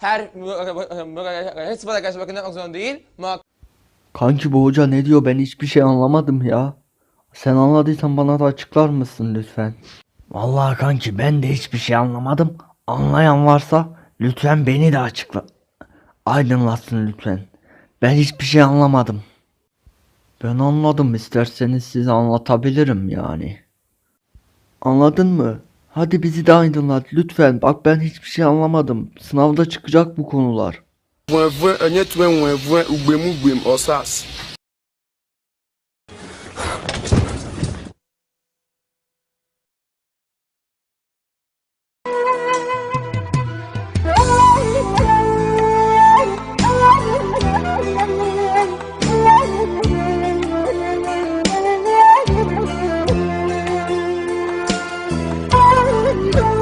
her her spora karşı bakın yapmak zorunda değil. Muhakkak Kanki bu hoca ne diyor ben hiçbir şey anlamadım ya. Sen anladıysan bana da açıklar mısın lütfen? Vallahi kanki ben de hiçbir şey anlamadım. Anlayan varsa lütfen beni de açıkla. Aydınlatsın lütfen. Ben hiçbir şey anlamadım. Ben anladım isterseniz size anlatabilirim yani. Anladın mı? Hadi bizi de aydınlat lütfen. Bak ben hiçbir şey anlamadım. Sınavda çıkacak bu konular. No.